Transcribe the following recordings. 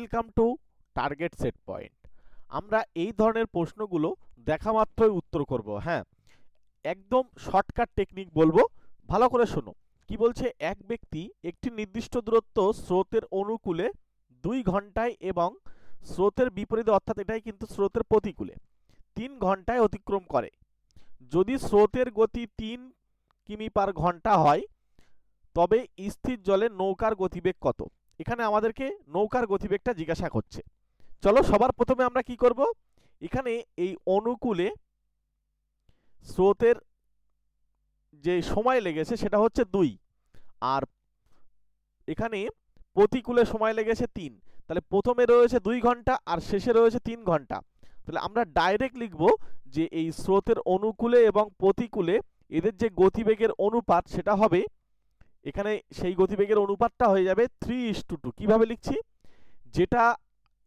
Welcome to target set point আমরা এই ধরনের প্রশ্নগুলো দেখা মাত্রই উত্তর করব হ্যাঁ? একদম শর্টকাট টেকনিক বলব, ভালো করে শোনো। কি বলছে? এক ব্যক্তি একটি নির্দিষ্ট দূরত্ব স্রোতের অনুকূলে দুই ঘন্টায় এবং স্রোতের বিপরীতে, অর্থাৎ এটাই কিন্তু স্রোতের প্রতিকূলে, তিন ঘন্টায় অতিক্রম করে। যদি স্রোতের গতি তিন কিমি পার ঘণ্টা হয়, তবে স্থির জলে নৌকার গতিবেগ কত? এখানে আমাদেরকে নৌকার গতিবেগটা জিজ্ঞাসা করছে। চলো সবার প্রথমে আমরা কি করব? এখানে এই অনুকূলে স্রোতের যে সময় লেগেছে সেটা হচ্ছে দুই আর এখানে প্রতিকূলে সময় লেগেছে তিন। তাহলে প্রথমে রয়েছে দুই ঘণ্টা আর শেষে রয়েছে তিন ঘণ্টা। তাহলে আমরা ডাইরেক্ট লিখব যে এই স্রোতের অনুকূলে এবং প্রতিকূলে এদের যে গতিবেগের অনুপাত সেটা হবে এখানে সেই গতিবেগের অনুপাতটা হয়ে যাবে থ্রি ইস টু টু কীভাবে লিখছি? যেটা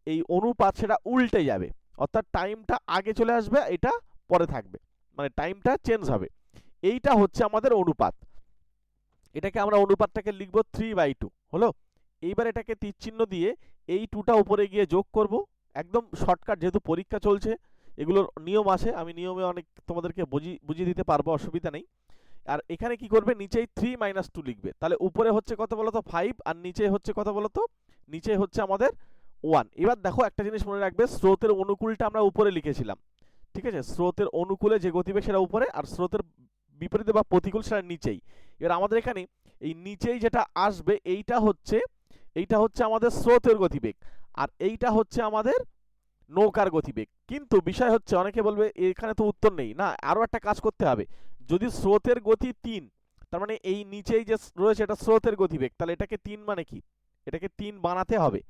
এই অনুপাত সেটা উল্টে যাবে। অর্থাৎ টাইমটা আগে চলে আসবে, এটা পরে থাকবে। মানে টাইমটা চেঞ্জ হবে। এইটা হচ্ছে আমাদের অনুপাত। এটাকে আমরা অনুপাতটাকে লিখব থ্রি বাই টু হলো? এইবার এটাকে তীরচিহ্ন দিয়ে এই টুটা উপরে গিয়ে যোগ করব। একদম শর্টকাট যেহেতু পরীক্ষা চলছে, এগুলোর নিয়ম আছে। আমি নিয়মে অনেক তোমাদেরকে বুঝি বুঝিয়ে দিতে পারব, অসুবিধা নেই। আর এখানে কি করবে? নিচেই থ্রি মাইনাস টু লিখবে। তাহলে উপরে হচ্ছে কত বলতো? ফাইভ আর নিচে হচ্ছে কত বলতো? নিচে হচ্ছে আমাদের ওয়ান এবার দেখো একটা জিনিস মনে রাখবে, স্রোতের অনুকূলটা আমরা উপরে লিখেছিলাম। ঠিক আছে? স্রোতের অনুকূলে যে গতিবেগ সেটা উপরে, আর স্রোতের বিপরীতে বা প্রতিকূল সেটা নিচেই। এবার আমাদের এখানে এই নিচেই যেটা আসবে, এইটা হচ্ছে এইটা হচ্ছে আমাদের স্রোতের গতিবেগ। আর এইটা হচ্ছে আমাদের নৌকার গতিবেগ। কিন্তু বিষয় হচ্ছে অনেকে বলবে, এখানে তো উত্তর নেই। না আরও একটা কাজ করতে হবে। যদি স্রোতের গতি তিন, তার মানে এই নিচেই যে রয়েছে, এটা স্রোতের গতিবেগ, তাহলে এটাকে তিন মানে কি? এটাকে তিন বানাতে হবে।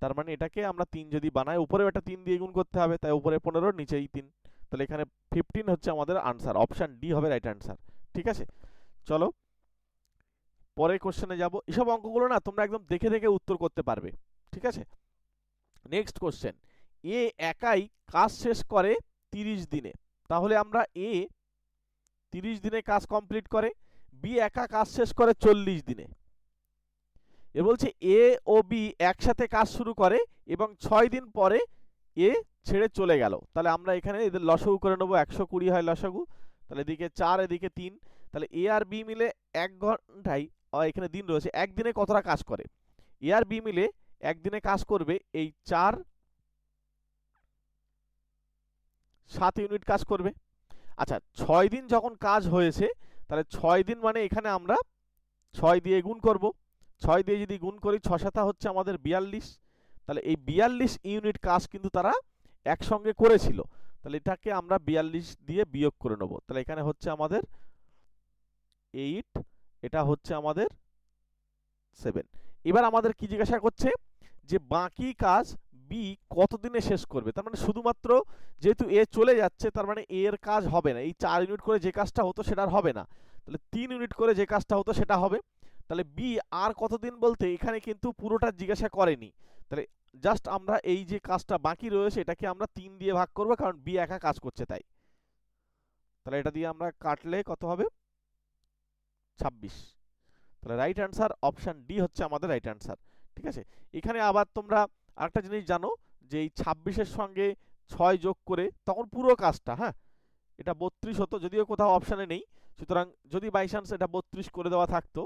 তার মানে এটাকে আমরা তিন যদি বানাই, উপরেও একটা তিন দিয়ে গুণ করতে হবে, তাই উপরে পনেরো, নিচেই তিন। তাহলে এখানে ফিফটিন হচ্ছে আমাদের আনসার অপশান ডি হবে রাইট আনসার ঠিক আছে? চলো, পরের কোশ্চেনে যাব। এসব অঙ্কগুলো না তোমরা একদম দেখে দেখে উত্তর করতে পারবে। ঠিক আছে? নেক্সট কোশ্চেন এ একাই কাজ শেষ করে তিরিশ দিনে। তাহলে আমরা এ তিরিশ দিনে কাজ কমপ্লিট করে বি একা কাজ শেষ করে চল্লিশ দিনে। এ বলছে এ ও বি একসাথে কাজ শুরু করে এবং ছয় দিন পরে এ ছেড়ে চলে গেল। তাহলে আমরা এখানে এদের লসগু করে নেব, একশো কুড়ি হয় লসগু। তাহলে এদিকে চার, এদিকে তিন। তাহলে এ আর বি মিলে এক ঘন্টায় এখানে দিন রয়েছে। একদিনে কতটা কাজ করে? এ আর বি মিলে একদিনে কাজ করবে এই চার সাত ইউনিট কাজ করবে। আচ্ছা ছয় দিন যখন কাজ হয়েছে, তাহলে ছয় দিন মানে এখানে আমরা ছয় দিয়ে গুণ করব। ছয় দিয়ে যদি গুণ করি, ছ সাতা হচ্ছে আমাদের বিয়াল্লিশ। তাহলে এই বিয়াল্লিশ ইউনিট কাজ কিন্তু তারা একসঙ্গে করেছিল। তাহলে এটাকে আমরা বিয়াল্লিশ দিয়ে বিয়োগ করে নেব। তাহলে এখানে হচ্ছে আমাদের এইট এটা হচ্ছে আমাদের সেভেন এবার আমাদের কি জিজ্ঞাসা করছে? যে বাকি কাজ বি কতদিনে শেষ করবে? তার মানে শুধুমাত্র যেহেতু এ চলে যাচ্ছে, তার মানে এর কাজ হবে না। এই চার ইউনিট করে যে কাজটা হতো সেটা আর হবে না। তাহলে তিন ইউনিট করে যে কাজটা হতো সেটা হবে। তাহলে বি আর কতদিন বলতে এখানে কিন্তু পুরোটা জিজ্ঞাসা করেনি। তাহলে জাস্ট আমরা এই যে কাজটা বাকি রয়েছে, এটাকে আমরা তিন দিয়ে ভাগ করব, কারণ বি একা কাজ করছে তাই। তাহলে এটা দিয়ে আমরা কাটলে কত হবে? ছাব্বিশ। তাহলে রাইট অ্যান্সার অপশান ডি হচ্ছে আমাদের রাইট অ্যান্সার ঠিক আছে? এখানে আবার তোমরা আরেকটা জিনিস জানো, যে এই ছাব্বিশের সঙ্গে ছয় যোগ করে তখন পুরো কাজটা হ্যাঁ? এটা বত্রিশ হতো, যদিও কোথাও অপশানে নেই। সুতরাং যদি বাই চান্স এটা বত্রিশ করে দেওয়া থাকতো,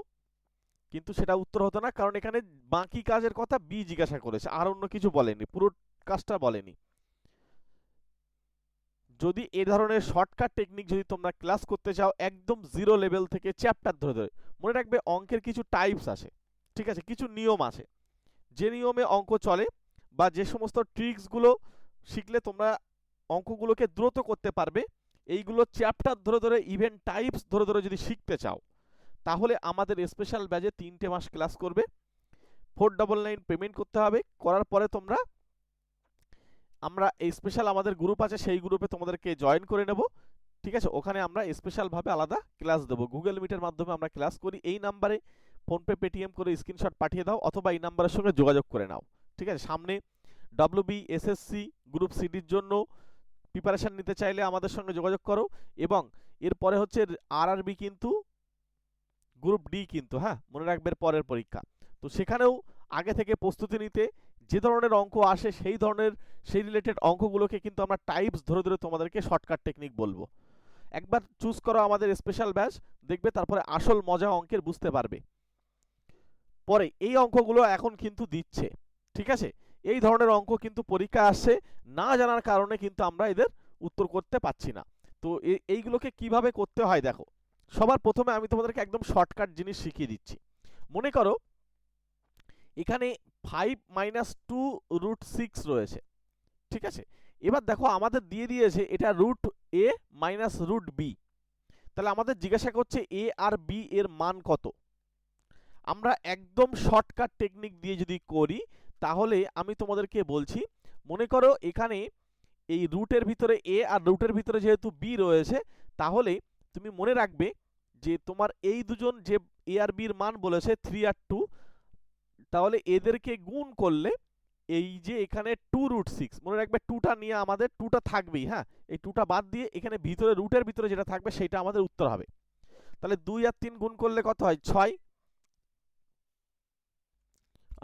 কিন্তু সেটা উত্তর হতো না, কারণ এখানে বাকি কাজের কথা বি জিজ্ঞাসা করেছে, আর অন্য কিছু বলেনি, পুরো কাজটা বলেনি। যদি এ ধরনের শর্টকাট টেকনিক যদি তোমরা ক্লাস করতে চাও, একদম জিরো লেভেল থেকে চ্যাপ্টার ধরে ধরে, মনে রাখবে অঙ্কের কিছু টাইপস আছে, ঠিক আছে? কিছু নিয়ম আছে। যে নিয়মে অঙ্ক চলে বা যে সমস্ত ট্রিক্সগুলো শিখলে তোমরা অঙ্কগুলোকে দ্রুত করতে পারবে, এইগুলো চ্যাপ্টার ধরে ধরে ইভেন্ট টাইপস ধরে ধরে যদি শিখতে চাও, তাহলে আমাদের স্পেশাল ব্যাচে তিনটে মাস ক্লাস করবে। ফোর ডবল নাইন পেমেন্ট করতে হবে, করার পরে তোমরা, আমরা এই স্পেশাল আমাদের গ্রুপ আছে, সেই গ্রুপে তোমাদেরকে জয়েন করে নেব। ঠিক আছে? ওখানে আমরা স্পেশালভাবে আলাদা ক্লাস দেবো। গুগল মিটের মাধ্যমে আমরা ক্লাস করি। এই নাম্বারে ফোনপে পেটিএম করে স্ক্রিনশট পাঠিয়ে দাও, অথবা এই নাম্বারের সঙ্গে যোগাযোগ করে নাও। ঠিক আছে? সামনে ডব্লিউবি এসএসসি গ্রুপ সিডির জন্য প্রিপারেশান নিতে চাইলে আমাদের সঙ্গে যোগাযোগ করো এবং এরপরে হচ্ছে আরআরবি কিন্তু গ্রুপ ডি কিন্তু হ্যাঁ? মনে রাখবে পরের পরীক্ষা। তো সেখানেও আগে থেকে প্রস্তুতি নিতে যে ধরনের অঙ্ক আসে সেই ধরনের, সেই রিলেটেড অঙ্কগুলোকে কিন্তু আমরা টাইপস ধরে ধরে তোমাদেরকে শর্টকাট টেকনিক বলব। একবার চুজ করো আমাদের স্পেশাল ব্যাচ দেখবে তারপরে আসল মজা অঙ্কের বুঝতে পারবে। পরে এই অঙ্কগুলো এখন কিন্তু দিচ্ছে। ঠিক আছে? এই ধরনের অঙ্ক কিন্তু পরীক্ষা আসছে, না জানার কারণে কিন্তু আমরা এদের উত্তর করতে পাচ্ছি না। তো এইগুলোকে কীভাবে করতে হয় দেখো, সবার প্রথমে আমি তোমাদেরকে একদম শর্টকাট জিনিস শিখিয়ে দিচ্ছি। মনে করো, এখানে five minus two root six রয়েছে, ঠিক আছে? এবার দেখো আমাদের দিয়ে দিয়েছে এটা root A minus root B তাহলে আমাদের জিজ্ঞাসা করছে এ আর বি এর মান কত? আমরা একদম শর্টকাট টেকনিক দিয়ে যদি করি তাহলে আমি তোমাদেরকে বলছি, মনে করো এখানে এই রুটের ভিতরে এ আর রুটের ভিতরে যেহেতু বি রয়েছে, তাহলে তুমি মনে রাখবে যে তোমার এই দুজন যে এ আর বির মান বলেছে থ্রি আর টু তাহলে এদেরকে গুণ করলে এই যে এখানে টু রুট সিক্স মনে রাখবে টুটা নিয়ে আমাদের টুটা থাকবেই হ্যাঁ? এই টুটা বাদ দিয়ে এখানে ভিতরে রুটের ভিতরে যেটা থাকবে সেটা আমাদের উত্তর হবে। তাহলে দুই আর তিন গুণ করলে কত হয়? ছয়।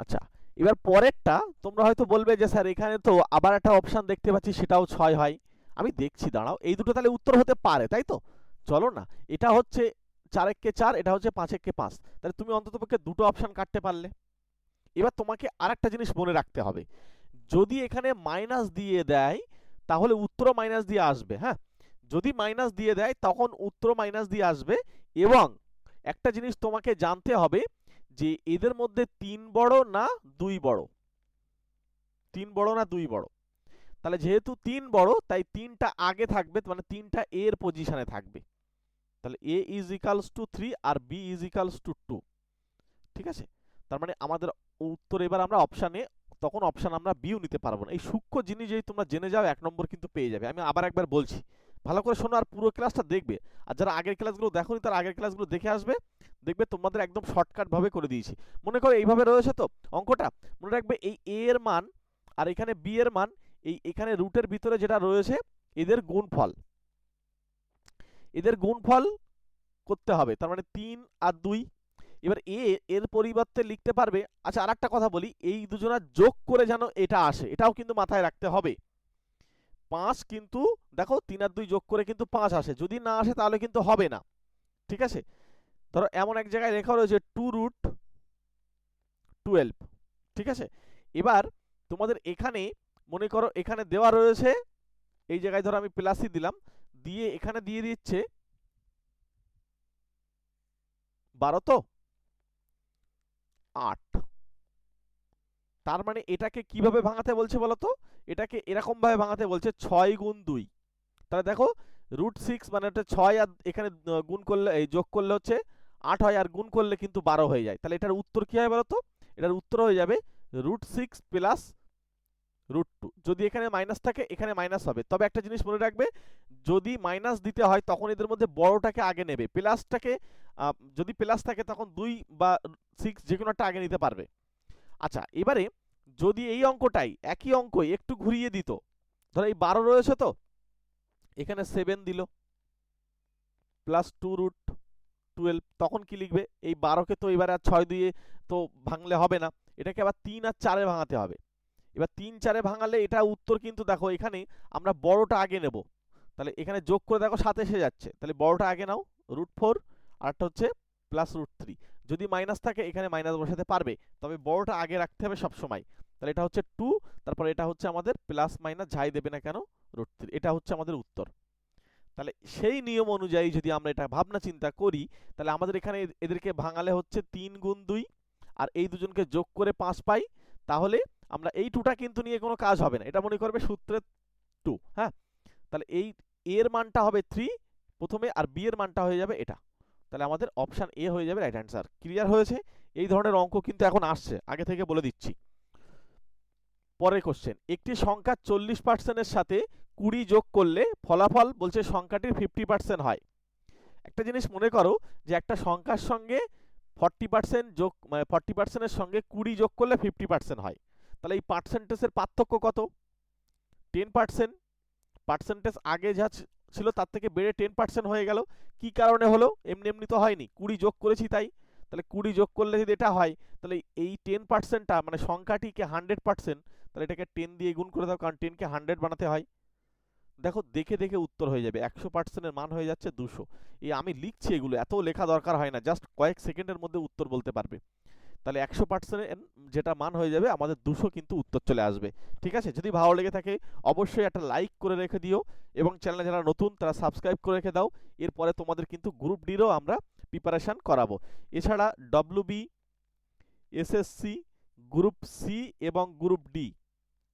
আচ্ছা এবার পরেরটা তোমরা হয়তো বলবে যে, স্যার, এখানে তো আবার একটা অপশান দেখতে পাচ্ছি, সেটাও ছয় হয়। আমি দেখছি, দাঁড়াও, এই দুটো তাহলে উত্তর হতে পারে, তাই তো? চলো না, এটা হচ্ছে চার এককে চার, এটা হচ্ছে পাঁচ এককে পাঁচ। তাহলে তুমি অন্ততপক্ষে দুটো অপশান কাটতে পারলে। এবার তোমাকে আর একটা জিনিস মনে রাখতে হবে। যদি এখানে মাইনাস দিয়ে দেয়, তাহলে উত্তর মাইনাস দিয়ে আসবে হ্যাঁ? যদি মাইনাস দিয়ে দেয়, তখন উত্তর মাইনাস দিয়ে আসবে এবং একটা জিনিস তোমাকে জানতে হবে যে এদের মধ্যে তিন বড় না দুই বড়? তিন বড় না দুই বড়? তাহলে যেহেতু তিন বড়, তাই তিনটা আগে থাকবে মানে তিনটা এর পজিশনে থাকবে। তাহলে A is equals to three R B is equals to two ঠিক আছে? তার মানে আমাদের উত্তর এবার আমরা অপশানে তখন অপশান আমরা বিও নিতে পারব না। এই সূক্ষ্ম জিনিস যদি তোমরা জেনে যাও, এক নম্বর কিন্তু পেয়ে যাবে। আমি আবার একবার বলছি ভালো করে শোনো আর পুরো ক্লাসটা দেখবে। আর যারা আগের ক্লাসগুলো দেখোনি, তারা আগের ক্লাসগুলো দেখে আসবে। দেখবে তোমাদের একদম শর্টকাট ভাবে করে দিয়েছি। মনে করো এইভাবে রয়েছে তো অঙ্কটা? মনে রাখবে এই এ এর মান আর এখানে বি এর মান, এই এখানে রুটের ভিতরে যেটা রয়েছে, এদের গুণফল। এদের গুণফল করতে হবে। তার মানে তিন আর দুই। এবার এ এর পরিবর্তে লিখতে পারবে। আচ্ছা আর একটা কথা বলি। এই দুজনা যোগ করে যেন এটা আসে, এটাও কিন্তু মাথায় রাখতে হবে। পাঁচ কিন্তু, দেখো তিন আর দুই যোগ করে কিন্তু পাঁচ আসে। যদি না আসে তাহলে কিন্তু হবে না। ঠিক আছে? ধরো এমন এক জায়গায় লেখা রয়েছে টু রুট টুয়েলভ। ঠিক আছে? এবার তোমাদের এখানে, মনে করো এখানে দেওয়া রয়েছে, এই জায়গায় ধরো আমি প্লাসই দিলাম, দিয়ে এখানে দিয়ে দিচ্ছে বারো তো? আট। তার মানে এটাকে কীভাবে ভাঙাতে বলছে বলো তো? এটাকে এরকম ভাবে ভাঙাতে বলছে ছয় গুণ দুই। তাহলে দেখো রুট সিক্স মানে এটা ছয় আর এখানে গুণ করলে, এই যোগ করলে হচ্ছে আট হয় আর গুণ করলে কিন্তু বারো হয়ে যায়। তাহলে এটার উত্তর কি হয় বলতো? এটার উত্তর হয়ে যাবে root six plus root two যদি এখানে মাইনাস থাকে, এখানে মাইনাস হবে। তবে একটা জিনিস মনে রাখবে, যদি মাইনাস দিতে হয়, তখন এদের মধ্যে বড়টাকে আগে নেবে। প্লাসটাকে যদি প্লাস থাকে, তখন দুই বা সিক্স যে কোনো একটা আগে নিতে পারবে। আচ্ছা এবারে যদি এই অঙ্কটাই একই অঙ্কই একটু ঘুরিয়ে দিত, ধরো এই বারো রয়েছে তো, এখানে সেভেন দিল প্লাস টু রুট টুয়েলভ তখন কি লিখবে? এই বারোকে তো এবারে আর ছয় দিয়ে তো ভাঙলে হবে না, এটাকে আবার তিন আর চারে ভাঙাতে হবে। এবার তিন চারে ভাঙালে এটা উত্তর কিন্তু দেখো এখানে আমরা বড়টা আগে নেব, তাহলে এখানে যোগ করে দেখো সাত এসে যাচ্ছে, তাহলে বড়টা আগে নাও রুট ফোর আরটা হচ্ছে প্লাস রুট থ্রি যদি মাইনাস থাকে, এখানে মাইনাস বসাতে পারবে। তবে বড়টা আগে রাখতে হবে সব সময় তাহলে এটা হচ্ছে টু তারপর এটা হচ্ছে আমাদের প্লাস মাইনাস যাই দেবে না কেন রুট এটা হচ্ছে আমাদের উত্তর। তাহলে সেই নিয়ম অনুযায়ী যদি আমরা এটা ভাবনা চিন্তা করি, তাহলে আমাদের এখানে এদেরকে ভাঙালে হচ্ছে তিন গুণ দুই, আর এই দুজনকে যোগ করে পাঁচ পাই। তাহলে আমরা এই টুটা কিন্তু নিয়ে কোনো কাজ হবে না। এটা মনে করবে সূত্রের টু হ্যাঁ? তাহলে এই, এর মানটা হবে থ্রি প্রথমে আর বি এর মানটা হয়ে যাবে এটা। তাহলে আমাদের অপশান এ হয়ে যাবে রাইট অ্যান্সার ক্লিয়ার হয়েছে? এই ধরনের অঙ্ক কিন্তু এখন আসছে। আগে থেকে বলে দিচ্ছি। পরের কোশ্চেন একটি সংখ্যা চল্লিশ পার্সেন্টের সাথে কুড়ি যোগ করলে ফলাফল বলছে সংখ্যাটির ফিফটি পার্সেন্ট হয়। একটা জিনিস মনে করো যে একটা সংখ্যার সঙ্গে ফর্টি পার্সেন্ট যোগ মানে ফর্টি পার্সেন্টের সঙ্গে কুড়ি যোগ করলে ফিফটি পার্সেন্ট হয়। তাহলে এই পার্সেন্টেজের পার্থক্য কত? টেন পার্সেন্ট পার্সেন্টেজ আগে যা ছিল তার থেকে বেড়ে টেন পার্সেন্ট হয়ে গেল। কি কারণে হলো? এমনি এমনি তো হয়নি। কুড়ি যোগ করেছি তাই। তাহলে কুড়ি যোগ করলে যদি এটা হয়, তাহলে এই টেন পার্সেন্টটা মানে সংখ্যাটিকে হান্ড্রেড পার্সেন্ট তাহলে এটাকে টেন দিয়ে গুণ করে দাও, কারণ টেনকে হান্ড্রেড বানাতে হয়। দেখো, দেখে দেখে উত্তর হয়ে যাবে। একশো পার্সেন্টের মান হয়ে যাচ্ছে দুশো। এই আমি লিখছি এগুলো এত লেখা দরকার হয় না। জাস্ট কয়েক সেকেন্ডের মধ্যে উত্তর বলতে পারবে। তাহলে একশো পার্সেন্টের যেটা মান হয়ে যাবে, আমাদের দুশো কিন্তু উত্তর চলে আসবে। ঠিক আছে? যদি ভালো লেগে থাকে, অবশ্যই একটা লাইক করে রেখে দিও এবং চ্যানেলে যারা নতুন, তারা সাবস্ক্রাইব করে রেখে দাও। এরপরে তোমাদের কিন্তু গ্রুপ ডিরও আমরা প্রিপারেশান করাবো। এছাড়া ডব্লিউবি এসএসসি গ্রুপ সি এবং গ্রুপ ডি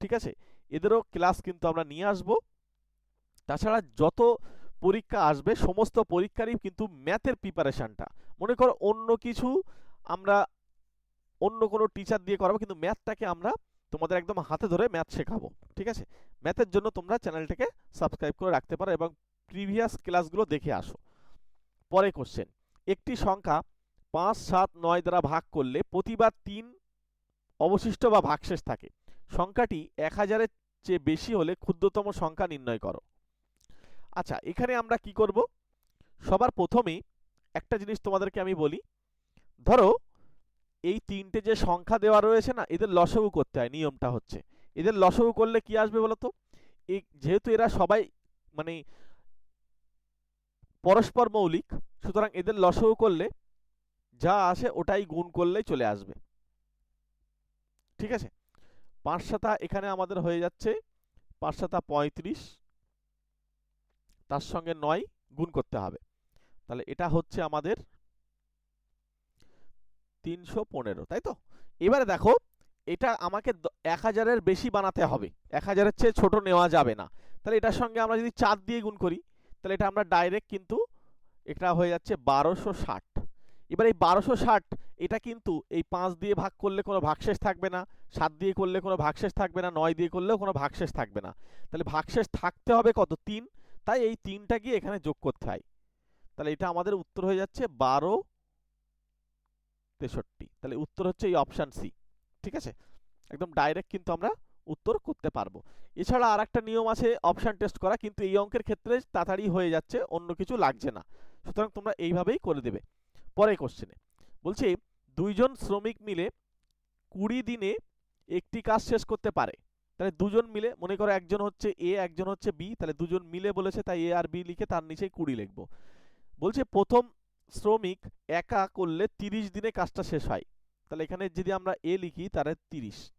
ঠিক আছে? এদেরও ক্লাস কিন্তু আমরা নিয়ে আসব। তাছাড়া যত পরীক্ষা আসবে, সমস্ত পরীক্ষারই কিন্তু ম্যাথের প্রিপারেশানটা মনে করো অন্য কিছু আমরা অন্য কোনো টিচার দিয়ে করাবো, কিন্তু ম্যাথটাকে আমরা তোমাদের একদম হাতে ধরে ম্যাথ শেখাবো, ঠিক আছে? ম্যাথের জন্য তোমরা চ্যানেলটাকে সাবস্ক্রাইব করে রাখতে পারো এবং প্রিভিয়াস ক্লাসগুলো দেখে আসো। পরে কোশ্চেন একটি সংখ্যা পাঁচ, সাত, নয় দ্বারা ভাগ করলে প্রতিবার তিন অবশিষ্ট বা ভাগশেষ থাকে। সংখ্যাটি এক হাজারের চেয়ে বেশি হলে ক্ষুদ্রতম সংখ্যা নির্ণয় করো। আচ্ছা এখানে আমরা কি করব? সবার প্রথমেই একটা জিনিস তোমাদেরকে আমি বলি। ধরো এই তিনটে যে সংখ্যা দেওয়া রয়েছে না, এদের লসগু করতে হয়, নিয়মটা হচ্ছে। এদের লসগু করলে কি আসবে বলতো? যেহেতু এরা সবাই মানে পরস্পর মৌলিক, সুতরাং এদের লসগু করলে যা আসে ওটাই গুণ করলেই চলে আসবে। ঠিক আছে? পাঁচ সাতা এখানে আমাদের হয়ে যাচ্ছে পাঁচ সাতা পঁয়ত্রিশ, তার সঙ্গে নয় গুণ করতে হবে। তাহলে এটা হচ্ছে আমাদের তিনশো পনেরো, তাই তো? এবারে দেখো, এটা আমাকে এক হাজারের বেশি বানাতে হবে। এক হাজারের চেয়ে ছোট নেওয়া যাবে না। তাহলে এটার সঙ্গে আমরা যদি চার দিয়ে গুণ করি, তাহলে এটা আমরা ডাইরেক্ট কিন্তু এটা হয়ে যাচ্ছে বারোশো ষাট। এবার এই বারোশো ষাট, এটা কিন্তু এই পাঁচ দিয়ে ভাগ করলে কোনো ভাগশেষ থাকবে না, সাত দিয়ে করলে কোনো ভাগশেষ থাকবে না, নয় দিয়ে করলেও কোনো ভাগশেষ থাকবে না। তাহলে ভাগশেষ থাকতে হবে কত? তিন। তাই এই তিনটা গিয়ে এখানে যোগ করতে হয়। তাহলে এটা আমাদের উত্তর হয়ে যাচ্ছে বারো তেষট্টি। তাহলে উত্তর হচ্ছে এই অপশান সি ঠিক আছে? একদম ডাইরেক্ট কিন্তু আমরা উত্তর করতে পারব। এছাড়া আর একটা নিয়ম আছে অপশান টেস্ট করা, কিন্তু এই অঙ্কের ক্ষেত্রে তাড়াতাড়ি হয়ে যাচ্ছে, অন্য কিছু লাগছে না। সুতরাং তোমরা এইভাবেই করে দেবে। পরে কোশ্চেনে বলছি, দুইজন শ্রমিক মিলে কুড়ি দিনে একটি কাজ শেষ করতে পারে। তাহলে দুজন মিলে, মনে করো একজন হচ্ছে এ একজন হচ্ছে বি তাহলে দুজন মিলে বলেছে তাই এ আর বি লিখে তার নিচে কুড়ি লিখব। বলছে প্রথম শ্রমিক একা করলে তিরিশ দিনে কাজটা শেষ হয়। তাহলে এখানে যদি আমরা এ লিখি, তাহলে তিরিশ।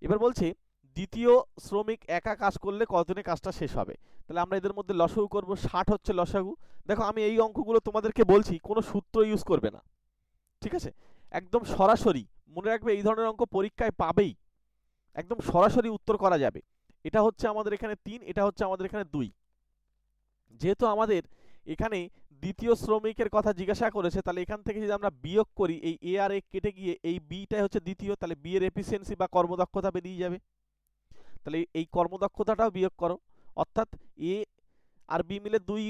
এবার বলছে, দ্বিতীয় শ্রমিক একা কাজ করলে কতদিনে কাজটা শেষ হবে? তাহলে আমরা এদের মধ্যে লসাগু করব, ষাট হচ্ছে লসাগু। দেখো, আমি এই অঙ্কগুলো তোমাদেরকে বলছি, কোনো সূত্র ইউজ করবে না। ঠিক আছে? একদম সরাসরি, মনে রাখবে এই ধরনের অঙ্ক পরীক্ষায় পাবেই। একদম সরাসরি উত্তর করা যাবে। এটা হচ্ছে আমাদের এখানে তিন, এটা হচ্ছে আমাদের এখানে দুই। যেহেতু আমাদের এখানে দ্বিতীয় শ্রমিকের কথা জিজ্ঞাসা করেছে, তাহলে এখান থেকে যদি আমরা বিয়োগ করি, এই এ আর এ কেটে গিয়ে এই বিটাই হচ্ছে দ্বিতীয়, তাহলে বি এর এফিসিয়েন্সি বা কর্মদক্ষতা বেরিয়ে যাবে। তাহলে এই কর্মদক্ষতাটাও বিয়োগ করো। অর্থাৎ এ আর বি মিলে দুই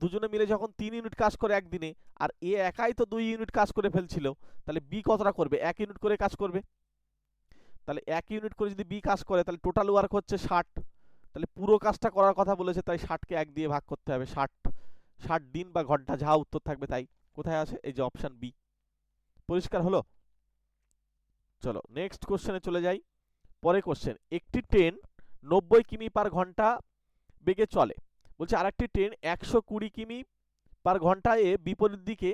দুজনে মিলে যখন তিন ইউনিট কাজ করে একদিনে, আর এ একাই তো দুই ইউনিট কাজ করে ফেলছিল, তাহলে বি কতটা করবে? এক ইউনিট করে কাজ করবে। তাহলে এক ইউনিট করে যদি বি কাজ করে, তাহলে টোটাল ওয়ার্ক হচ্ছে ষাট। তাহলে পুরো কাজটা করার কথা বলেছে, তাই ষাটকে এক দিয়ে ভাগ করতে হবে, ষাট। ষাট দিন বা ঘণ্টা যা উত্তর থাকবে তাই। কোথায় আছে? এই যে অপশান বি পরিষ্কার হলো? চলো নেক্সট কোশ্চেনে চলে যাই। পরে কোশ্চেন একটি ট্রেন নব্বই কিমি পার ঘণ্টা বেগে চলে। বলছে, আরেকটি ট্রেন একশো কুড়ি কিমি পার ঘন্টায় বিপরীত দিকে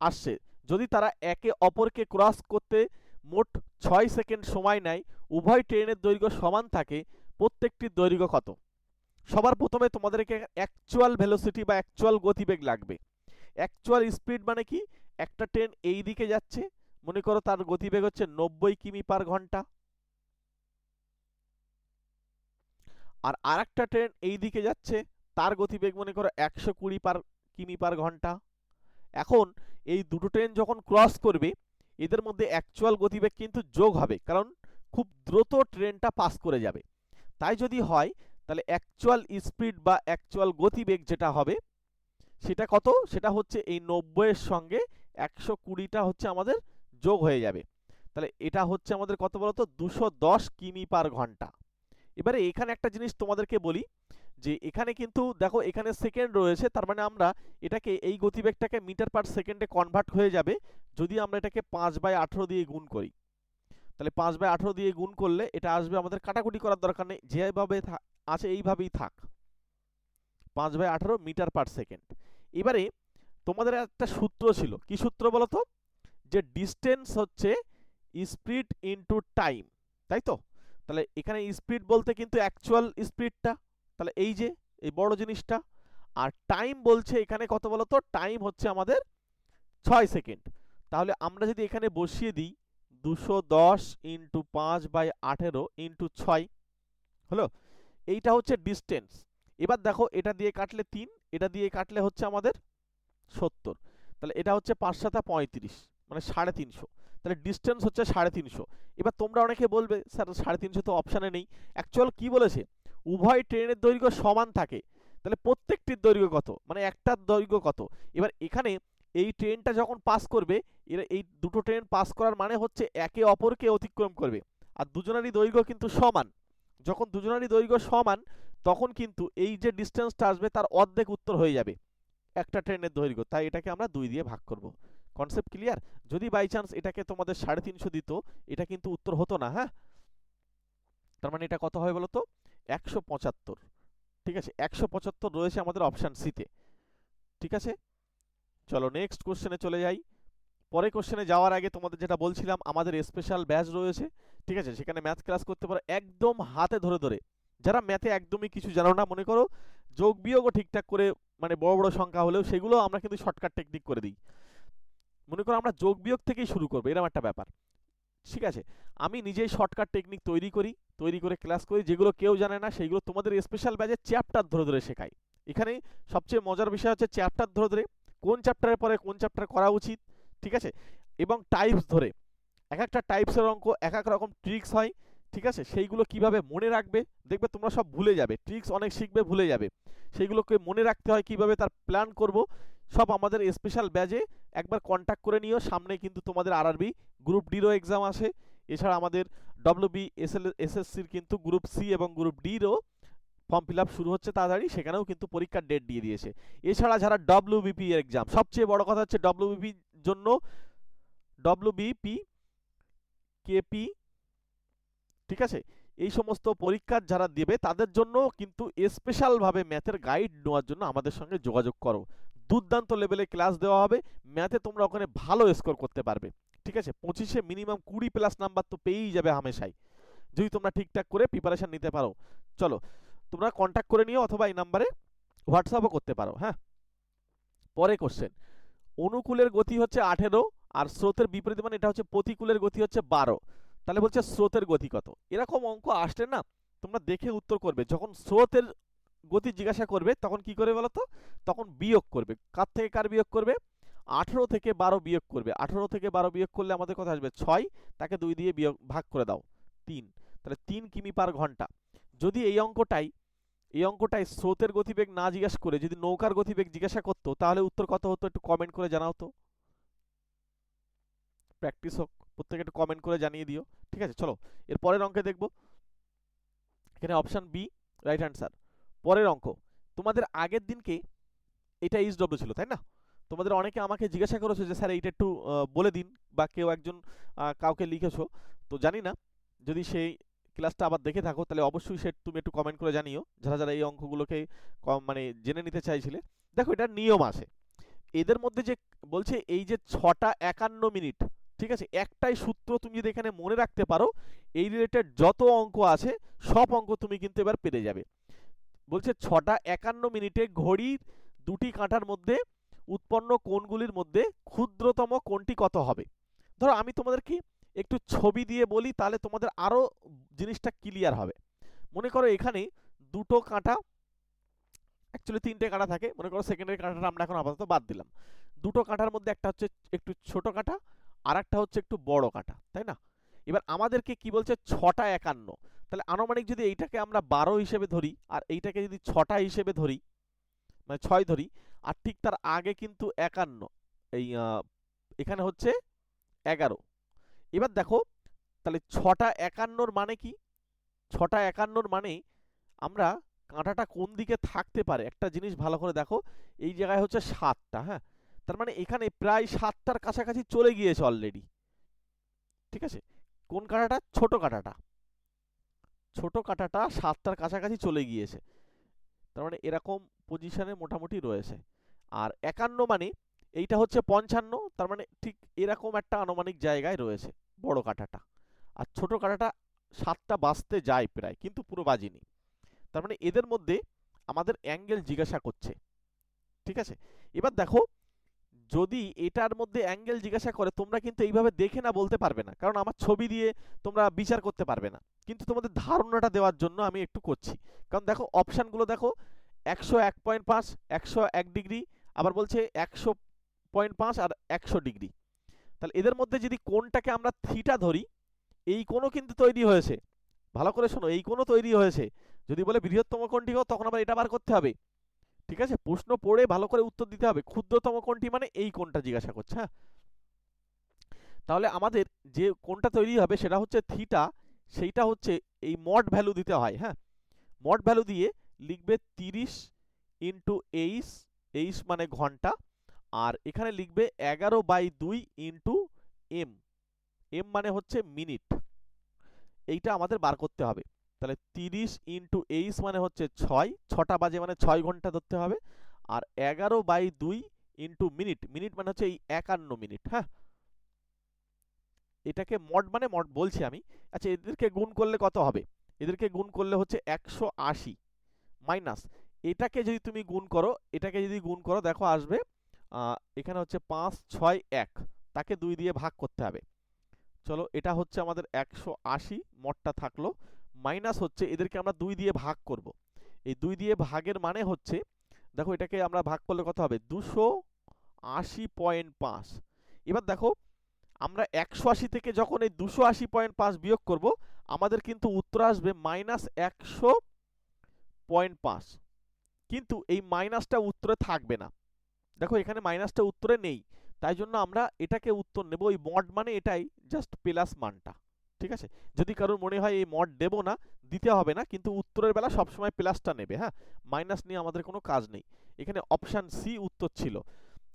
আসছে। যদি তারা একে অপরকে ক্রস করতে মোট ছয় সেকেন্ড সময় নেয়, উভয় ট্রেনের দৈর্ঘ্য সমান থাকে, প্রত্যেকটির দৈর্ঘ্য কত? সবার প্রথমে তোমাদেরকে অ্যাকচুয়াল ভেলোসিটি বা অ্যাকচুয়াল গতিবেগ লাগবে। অ্যাকচুয়াল স্পিড মানে কি? একটা ট্রেন এই দিকে যাচ্ছে, মনে করো তার গতিবেগ হচ্ছে নব্বই কিমি পার ঘণ্টা। আর আরেকটা ট্রেন এই দিকে যাচ্ছে, তার গতিবেগ মনে করো একশো কুড়ি পার কিমি পার ঘণ্টা। এখন এই দুটো ট্রেন যখন ক্রস করবে, এদের মধ্যে অ্যাকচুয়াল গতিবেগ কিন্তু যোগ হবে, কারণ খুব দ্রুত ট্রেনটা পাস করে যাবে। তাই যদি হয় তাহলে অ্যাকচুয়াল স্পিড বা অ্যাকচুয়াল গতিবেগ যেটা হবে, সেটা কত? সেটা হচ্ছে এই নব্বইয়ের সঙ্গে একশো কুড়িটা হচ্ছে আমাদের যোগ হয়ে যাবে। তাহলে এটা হচ্ছে আমাদের কত বলতো? দুশো দশ কিমি পার ঘণ্টা। এবারে এখানে একটা জিনিস তোমাদেরকে বলি, যে এখানে কিন্তু দেখো, এখানে সেকেন্ড রয়েছে, তার মানে আমরা এটাকে, এই গতিবেগটাকে মিটার পার সেকেন্ডে কনভার্ট হয়ে যাবে, যদি আমরা এটাকে পাঁচ বাই আঠেরো দিয়ে গুণ করি। তাহলে পাঁচ বাই আঠেরো দিয়ে গুণ করলে এটা আসবে আমাদের কাটাকুটি করার দরকার নেই। যেভাবে আছে এইভাবেই থাক। পাঁচ বাই আঠারো মিটার পার সেকেন্ড। এবারে তোমাদের একটা সূত্র ছিল। কি সূত্র বলো তো যে ডিস্টেন্স হচ্ছে স্পিড ইনটু টাইম। তাই তো? তাহলে এখানে স্পিড বলতে কিন্তু অ্যাকচুয়াল স্পিডটা তাহলে এই যে, এই বড় জিনিসটা। আর টাইম বলছে এখানে কত বলো তো টাইম হচ্ছে আমাদের ছয় সেকেন্ড। তাহলে আমরা যদি এখানে বসিয়ে দিই, দুশো দশ ইন্টু পাঁচ বাই আঠেরো ইন্টু ছয়। হলো? এইটা হচ্ছে ডিস্টেন্স এবার দেখো, এটা দিয়ে কাটলে তিন, এটা দিয়ে কাটলে হচ্ছে আমাদের সত্তর। তাহলে এটা হচ্ছে পাঁচ সাতা পঁয়ত্রিশ মানে সাড়ে তিনশো। তাহলে ডিস্টেন্স হচ্ছে সাড়ে তিনশো। এবার তোমরা অনেকে বলবে, স্যার, সাড়ে তিনশো তো অপশানে নেই। অ্যাকচুয়াল কি বলেছে? উভয় ট্রেনের দৈর্ঘ্য সমান থাকে। তাহলে প্রত্যেকটির দৈর্ঘ্য কত? মানে একটার দৈর্ঘ্য কত? এবার এখানে এই ট্রেনটা যখন পাস করবে, এরা এই দুটো ট্রেন পাস করার মানে হচ্ছে একে অপরকে অতিক্রম করবে। আর দুজনেরই দৈর্ঘ্য কিন্তু সমান। যখন দুজনেরই দৈর্ঘ্য সমান, তখন কিন্তু এই যে ডিস্টেন্সটা আসবে, তার অর্ধেক উত্তর হয়ে যাবে। একটা ট্রেনের দৈর্ঘ্য, তাই এটাকে আমরা দুই দিয়ে ভাগ করব। কনসেপ্ট ক্লিয়ার যদি বাই চান্স এটাকে তোমাদের সাড়ে তিনশো দিত, এটা কিন্তু উত্তর হতো না হ্যাঁ? তার মানে এটা কত হয় বলো তো? একশো পঁচাত্তর। ঠিক আছে? একশো পঁচাত্তর রয়েছে আমাদের অপশান সিতে ঠিক আছে? চলো নেক্সট কোশ্চেনে চলে যাই। পরে কোশ্চেনে যাওয়ার আগে তোমাদের যেটা বলছিলাম, আমাদের স্পেশাল ব্যাচ রয়েছে। ঠিক আছে? সেখানে ম্যাথ ক্লাস করতে পারো একদম হাতে ধরে ধরে। যারা ম্যাথে একদমই কিছু জানো না, মনে করো যোগ বিয়োগও ঠিকঠাক করে মানে বড় বড় সংখ্যা হলেও সেগুলো আমরা কিন্তু শর্টকাট টেকনিক করে দিই। মনে করো আমরা যোগ বিয়োগ থেকেই শুরু করব এরকম একটা ব্যাপার। ঠিক আছে? আমি নিজেই শর্টকাট টেকনিক তৈরি করি, তৈরি করে ক্লাস করি, যেগুলো কেউ জানে না সেইগুলো তোমাদের স্পেশাল ব্যাচে চ্যাপ্টার ধরে ধরে শেখাই এখানে সবচেয়ে মজার বিষয় হচ্ছে চ্যাপ্টার ধরে ধরে, কোন চ্যাপ্টারের পরে কোন চ্যাপ্টার করা উচিত, ঠিক আছে? এবং টাইপস ধরে। এক একটা টাইপসের অঙ্ক, এক এক রকম ট্রিক্স হয়, ঠিক আছে? সেইগুলো কীভাবে মনে রাখবে? দেখবে তোমরা সব ভুলে যাবে। ট্রিক্স অনেক শিখবে, ভুলে যাবে। সেইগুলোকে মনে রাখতে হয় কীভাবে তার প্ল্যান করব। সব আমাদের স্পেশাল ব্যাচে একবার কন্ট্যাক্ট করে নিও। সামনে কিন্তু তোমাদের আর আরআরবি গ্রুপ ডিরও এক্সাম আসে। এছাড়া আমাদের ডব্লিউবি এসএল এসএসসির কিন্তু গ্রুপ সি এবং গ্রুপ ডিরও ফর্ম ফিল শুরু হচ্ছে তাড়াতাড়ি। সেখানেও কিন্তু পরীক্ষার ডেট দিয়ে দিয়েছে। এছাড়া যারা ডব্লিউবিপি এর এক্সাম সবচেয়ে বড় কথা হচ্ছে ডব্লিউবিপির জন্য ডব্লিউবিপি কেপি ঠিক আছে? এই সমস্ত পরীক্ষার যারা দেবে, তাদের জন্য কিন্তু স্পেশালভাবে ম্যাথের গাইড নেওয়ার জন্য আমাদের সঙ্গে যোগাযোগ করো। দুর্দান্ত লেভেলে ক্লাস দেওয়া হবে। ম্যাথে তোমরা ওখানে ভালো স্কোর করতে পারবে। ঠিক আছে? পঁচিশে মিনিমাম কুড়ি প্লাস নাম্বার তো পেয়েই যাবে হামেশাই। যদি তোমরা ঠিকঠাক করে প্রিপারেশন নিতে পারো। চলো, তোমরা কন্ট্যাক্ট করে নিও অথবা এই নাম্বারে হোয়াটসঅ্যাপও করতে পারো হ্যাঁ? পরে কোশ্চেন অনুকূলের গতি হচ্ছে আঠেরো আর স্রোতের বিপরীত মানে এটা হচ্ছে প্রতিকূলের গতি হচ্ছে বারো। তাহলে বলছে স্রোতের গতি কত? এরকম অঙ্ক আসলে না তোমরা দেখে উত্তর করবে। যখন স্রোতের গতি জিজ্ঞাসা করবে, তখন কি করে বলো তখন বিয়োগ করবে। কার থেকে কার বিয়োগ করবে? আঠেরো থেকে বারো বিয়োগ করবে। আঠেরো থেকে বারো বিয়োগ করলে আমাদের কথা আসবে ছয়। তাকে দুই দিয়ে বিয়োগ, ভাগ করে দাও, তিন। তাহলে তিন কিমি পার ঘণ্টা। যদি এই অঙ্কটাই এই অঙ্কটাই স্রোতের গতিবেগ না জিজ্ঞেস করে, যদি নৌকার গতিবেগ জিজ্ঞাসা করতো, তাহলে উত্তর কত হতো একটু কমেন্ট করে জানাও তো। প্র্যাকটিস হোক প্রত্যেকে একটু কমেন্ট করে জানিয়ে দিও, ঠিক আছে? চলো, এর পরের অঙ্কে দেখব। এখানে অপশান বি রাইট অ্যান্সার পরের অঙ্ক, তোমাদের আগের দিনকে এটা ডব্লিউ ছিল, তাই না? তোমাদের অনেকে আমাকে জিজ্ঞাসা করেছ যে, স্যার, এইটা একটু বলে দিন বা কেউ একজন কাউকে লিখেছো। তো জানি না, যদি সেই ক্লাসটা আবার দেখে থাকো, তাহলে অবশ্যই সে, তুমি একটু কমেন্ট করে জানিও, যারা যারা এই অঙ্কগুলোকে কম মানে জেনে নিতে চাইছিলে। দেখো এটা নিয়ম আছে। এদের মধ্যে যে, বলছে এই যে ছটা একান্ন মিনিট ঠিক আছে? একটাই সূত্র তুমি যদি এখানে মনে রাখতে পারো, এই রিলেটেড যত অঙ্ক আছে, সব অঙ্ক তুমি কিন্তু এবার পেরে যাবে। বলছে ছটা একান্ন মিনিটে ঘড়ির দুটি কাঁটার মধ্যে উৎপন্ন কোণগুলির মধ্যে ক্ষুদ্রতম কোণটি কত হবে? ধরো আমি তোমাদেরকে একটু ছবি দিয়ে বলি, তাহলে তোমাদের আরও জিনিসটা ক্লিয়ার হবে। মনে করো এখানে দুটো কাঁটা অ্যাকচুয়ালি তিনটে কাঁটা থাকে, মনে করো সেকেন্ডের কাঁটাটা আমরা এখন আপাতত বাদ দিলাম। দুটো কাঁটার মধ্যে একটা হচ্ছে একটু ছোট কাঁটা আর একটা হচ্ছে একটু বড় কাঁটা, তাই না? এবার আমাদেরকে কি বলছে? ছটা একান্ন। তাহলে আনুমানিক যদি এইটাকে আমরা বারো হিসেবে ধরি আর এইটাকে যদি ছটা হিসেবে ধরি মানে ছয় ধরি, আর ঠিক তার আগে কিন্তু একান্ন, এই এখানে হচ্ছে এগারো। এবার দেখো, তাহলে ছটা একান্নর মানে কি? ছটা একান্নর মানে আমরা কাঁটাটা কোন দিকে থাকতে পারে? একটা জিনিস ভালো করে দেখো, এই জায়গায় হচ্ছে সাতটা হ্যাঁ? তার মানে এখানে প্রায় সাতটার কাছাকাছি চলে গিয়েছে অলরেডি ঠিক আছে? কোন কাঁটাটা? ছোট কাঁটাটা। ছোট কাঁটাটা সাতটার কাছাকাছি চলে গিয়েছে। তার মানে এরকম পজিশনে মোটামুটি রয়েছে। আর একান্ন মানে এইটা হচ্ছে পঞ্চান্ন, তার মানে ঠিক এরকম একটা আনুমানিক জায়গায় রয়েছে বড় কাঁটাটা। আর ছোট কাঁটাটা সাতটা বাজতে যায় প্রায়, কিন্তু পুরো বাজিনি। তার মানে এদের মধ্যে আমাদের অ্যাঙ্গেল জিজ্ঞাসা করছে। ঠিক আছে? এবার দেখো যদি এটার মধ্যে অ্যাঙ্গেল জিজ্ঞাসা করে, তোমরা কিন্তু এইভাবে দেখে না বলতে পারবে না। কারণ আমার ছবি দিয়ে তোমরা বিচার করতে পারবে না। কিন্তু তোমাদের ধারণাটা দেওয়ার জন্য আমি একটু করছি। কারণ দেখো অপশানগুলো দেখো, একশো এক পয়েন্ট পাঁচ, একশো এক ডিগ্রি, আবার বলছে একশো পয়েন্ট পাঁচ আর একশো ডিগ্রি। তাহলে এদের মধ্যে যদি কোনটাকে আমরা থিটা ধরি, এই কোণও কিন্তু তৈরি হয়েছে। ভালো করে শোনো, এই কোণও তৈরি হয়েছে। যদি বলে বৃহত্তম কোণটি হোক তখন আবার এটা বার করতে হবে। ঠিক আছে? প্রশ্ন পড়ে ভালো করে উত্তর দিতে হবে। ক্ষুদ্রতম কোনটি মানে এই কোনটা জিজ্ঞাসা করছে হ্যাঁ? তাহলে আমাদের যে কোনটা তৈরি হবে সেটা হচ্ছে থিটা, সেইটা হচ্ছে এই মড ভ্যালু দিতে হয় হ্যাঁ? মড ভ্যালু দিয়ে লিখবে তিরিশ ইন্টু এইস এইস মানে ঘণ্টা, আর এখানে লিখবে এগারো বাই দুই ইন্টু এম। এম মানে হচ্ছে মিনিট। এইটা আমাদের বার করতে হবে। তাহলে তিরিশ ইন্টু এইস মানে হচ্ছে ছয়, ছটা বাজে মানে ছয় ঘণ্টা ধরতে হবে। আর এগারো বাই দুই ইন্টু মিনিট মিনিট মানে হচ্ছে এই একান্ন মিনিট হ্যাঁ? এটাকে মড মানে মড বলছি আমি। আচ্ছা এদেরকে গুণ করলে কত হবে? এদেরকে গুণ করলে হচ্ছে একশো আশি মাইনাস এটাকে যদি তুমি গুণ করো, এটাকে যদি গুণ করো, দেখো আসবে এখানে হচ্ছে পাঁচ, ছয়, এক, তাকে দুই দিয়ে ভাগ করতে হবে। চলো, এটা হচ্ছে আমাদের একশো আশি মডটা থাকল। মাইনাস হচ্ছে এদেরকে আমরা দুই দিয়ে ভাগ করব। এই দুই দিয়ে ভাগের মানে হচ্ছে, দেখো এটাকে আমরা ভাগ করলে কত হবে? দুশো আশি পয়েন্ট পাঁচ। এবার দেখো, আমরা একশো আশি থেকে যখন এই দুশো আশি পয়েন্ট পাঁচ বিয়োগ করব, আমাদের কিন্তু উত্তর আসবে মাইনাস একশো পয়েন্ট পাঁচ। কিন্তু এই মাইনাসটা উত্তরে থাকবে না। দেখো এখানে মাইনাসটা উত্তরে নেই। তাই জন্য আমরা এটাকে উত্তর নেব। ওই মড মানে এটাই, জাস্ট প্লাস মানটা। ঠিক আছে? যদি কারোর মনে হয় এই মড দেব না, দিতে হবে না, কিন্তু উত্তরের বেলা সবসময় প্লাসটা নেবে হ্যাঁ? মাইনাস নিয়ে আমাদের কোনো কাজ নেই। এখানে অপশান সি উত্তর ছিল।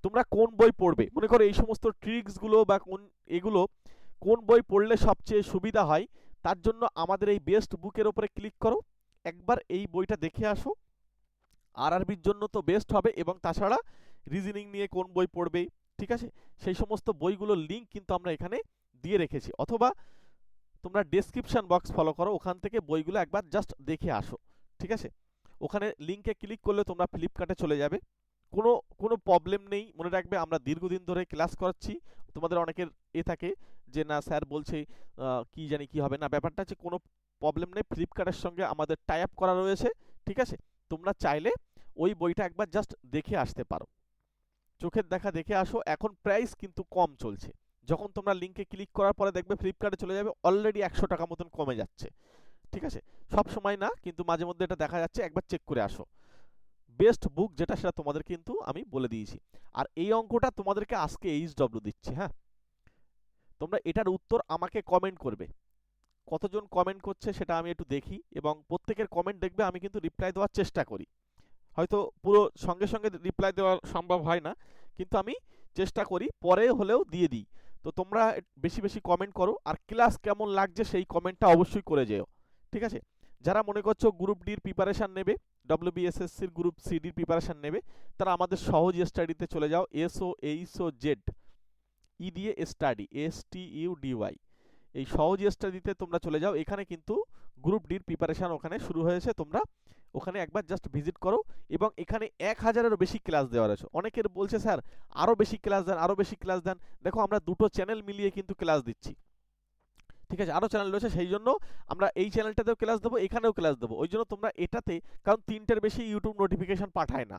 তোমরা কোন বই পড়বে? মনে করো এই সমস্ত ট্রিক্সগুলো বা কোন এগুলো কোন বই পড়লে সবচেয়ে সুবিধা হয়, তার জন্য আমাদের এই বেস্ট বুকের ওপরে ক্লিক করো। একবার এই বইটা দেখে আসো। আরআরবির জন্য তো বেস্ট হবে এবং তাছাড়া রিজনিং নিয়ে কোন বই পড়বে, ঠিক আছে? সেই সমস্ত বইগুলোর লিঙ্ক কিন্তু আমরা এখানে দিয়ে রেখেছি। অথবা তোমরা ডেসক্রিপশন বক্স ফলো করো, ওখান থেকে বইগুলো একবার জাস্ট দেখে আসো, ঠিক আছে? ওখানে লিঙ্কে ক্লিক করলে তোমরা ফ্লিপকার্টে চলে যাবে। কোনো কোনো প্রবলেম নেই, মনে রাখবে আমরা দীর্ঘদিন ধরে ক্লাস করাচ্ছি, তোমাদের অনেকের এ থাকে যে, না স্যার বলছে কি জানি কি হবে না। ব্যাপারটা হচ্ছে কোনো প্রবলেম নেই ফ্লিপকার্টের সঙ্গে আমাদের টাই আপ করা রয়েছে, ঠিক আছে? তোমরা চাইলে ওই বইটা একবার জাস্ট দেখে আসতে পারো। চোখের দেখা দেখে আসো, এখন প্রাইস কিন্তু কম চলছে। যখন তোমরা লিঙ্কে ক্লিক করার পরে দেখবে ফ্লিপকার্টে চলে যাবে অলরেডি একশো টাকা মতন কমে যাচ্ছে। ঠিক আছে? সব সময় না, কিন্তু মাঝে মধ্যে এটা দেখা যাচ্ছে, একবার চেক করে আসো। বেস্ট বুক যেটা, সেটা তোমাদের কিন্তু আমি বলে দিয়েছি। আর এই অঙ্কটা তোমাদেরকে আজকে এইচ ডব্লিউ দিচ্ছি হ্যাঁ? তোমরা এটার উত্তর আমাকে কমেন্ট করবে। কতজন কমেন্ট করছে সেটা আমি একটু দেখি এবং প্রত্যেকের কমেন্ট দেখবে, আমি কিন্তু রিপ্লাই দেওয়ার চেষ্টা করি। হয়তো পুরো সঙ্গে সঙ্গে রিপ্লাই দেওয়া সম্ভব হয় না, কিন্তু আমি চেষ্টা করি, পরে হলেও দিয়ে দিই। তো তোমরা বেশি বেশি কমেন্ট করো আর ক্লাস কেমন লাগছে সেই কমেন্টটা অবশ্যই করে যেও, ঠিক আছে? যারা মনে করছ গ্রুপ ডির প্রিপারেশান নেবে ডব্লিউবিএসএসসির গ্রুপ সিডির প্রিপারেশান নেবে, তারা আমাদের সহজ স্টাডিতে চলে যাও এসও ও জেড ই দিয়ে study S T U D Y এই সহজ স্টাডিতে তোমরা চলে যাও, এখানে কিন্তু গ্রুপ ডির প্রিপারেশান ওখানে শুরু হয়েছে। তোমরা ওখানে একবার জাস্ট ভিজিট করো এবং এখানে এক হাজারেরও বেশি ক্লাস দেওয়া রয়েছে। অনেকের বলছে, স্যার আরও বেশি ক্লাস দেন আরও বেশি ক্লাস দেন। দেখো, আমরা দুটো চ্যানেল মিলিয়ে কিন্তু ক্লাস দিচ্ছি। ঠিক আছে আরও চ্যানেল রয়েছে, সেই জন্য আমরা এই চ্যানেলটাতেও ক্লাস দেবো, এখানেও ক্লাস দেবো। ওই জন্য তোমরা এটাতে, কারণ তিনটের বেশি ইউটিউব নোটিফিকেশান পাঠায় না।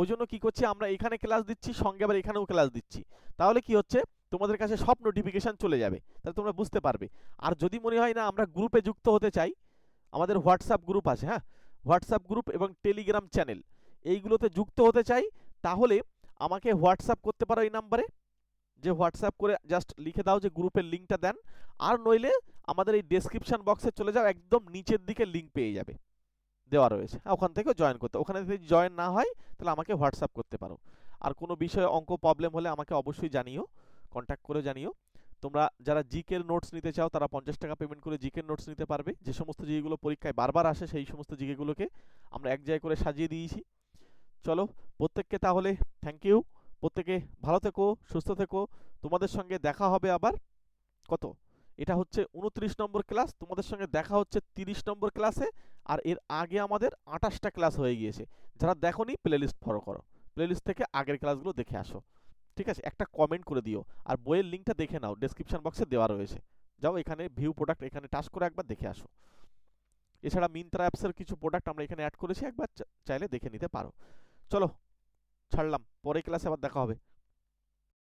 ওই জন্য কী করছি, আমরা এখানে ক্লাস দিচ্ছি, সঙ্গে আবার এখানেও ক্লাস দিচ্ছি। তাহলে কি হচ্ছে তোমাদের কাছে সব নোটিফিকেশান চলে যাবে, তাহলে তোমরা বুঝতে পারবে। আর যদি মনে হয় না আমরা গ্রুপে যুক্ত হতে চাই, আমাদের হোয়াটসঅ্যাপ গ্রুপ আছে হ্যাঁ? হোয়াটসঅ্যাপ গ্রুপ এবং টেলিগ্রাম চ্যানেল এইগুলোতে যুক্ত হতে চাই, তাহলে আমাকে হোয়াটসঅ্যাপ করতে পারো এই নাম্বারে যে হোয়াটসঅ্যাপ করে জাস্ট লিখে দাও যে গ্রুপের লিঙ্কটা দেন, আর নইলে আমাদের এই ডেসক্রিপশন বক্সে চলে যাও, একদম নিচের দিকে লিঙ্ক পেয়ে যাবে। দেওয়া রয়েছে। হ্যাঁ ওখান থেকেও জয়েন করতে, ওখানে যদি জয়েন না হয়, তাহলে আমাকে হোয়াটসঅ্যাপ করতে পারো। আর কোনো বিষয়ে অঙ্ক প্রবলেম হলে আমাকে অবশ্যই জানিও। কন্ট্যাক্ট করে জানিও। তোমরা যারা জিকের নোটস নিতে চাও, তারা পঞ্চাশ টাকা পেমেন্ট করে জিকের নোটস নিতে পারবে। যে সমস্ত জিকেগুলো পরীক্ষায় বারবার আসে, সেই সমস্ত জিকেগুলোকে আমরা এক জায়গায় করে সাজিয়ে দিয়েছি। চলো, প্রত্যেককে তাহলে থ্যাংক ইউ প্রত্যেকে ভালো থেকো, সুস্থ থেকো। তোমাদের সঙ্গে দেখা হবে আবার কত? এটা হচ্ছে উনত্রিশ নম্বর ক্লাস তোমাদের সঙ্গে দেখা হচ্ছে তিরিশ নম্বর ক্লাসে আর এর আগে আমাদের আঠাশটা ক্লাস হয়ে গিয়েছে। যারা দেখোনি প্লেলিস্ট ফলো করো। প্লেলিস্ট থেকে আগের ক্লাসগুলো দেখে আসো। ঠিক আছে? একটা কমেন্ট করে দিও। আর বইয়ের লিঙ্কটা দেখে নাও। ডেসক্রিপশন বক্সে দেওয়া রয়েছে। যাও এখানে ভিউ প্রোডাক্ট এখানে টাচ করে একবার দেখে আসো। এছাড়া মিন্ত্রা অ্যাপসের কিছু প্রোডাক্ট আমরা এখানে অ্যাড করেছি। একবার চাইলে দেখে নিতে পারো। চলো, ছাড়লাম। পরে ক্লাসে আবার দেখা হবে।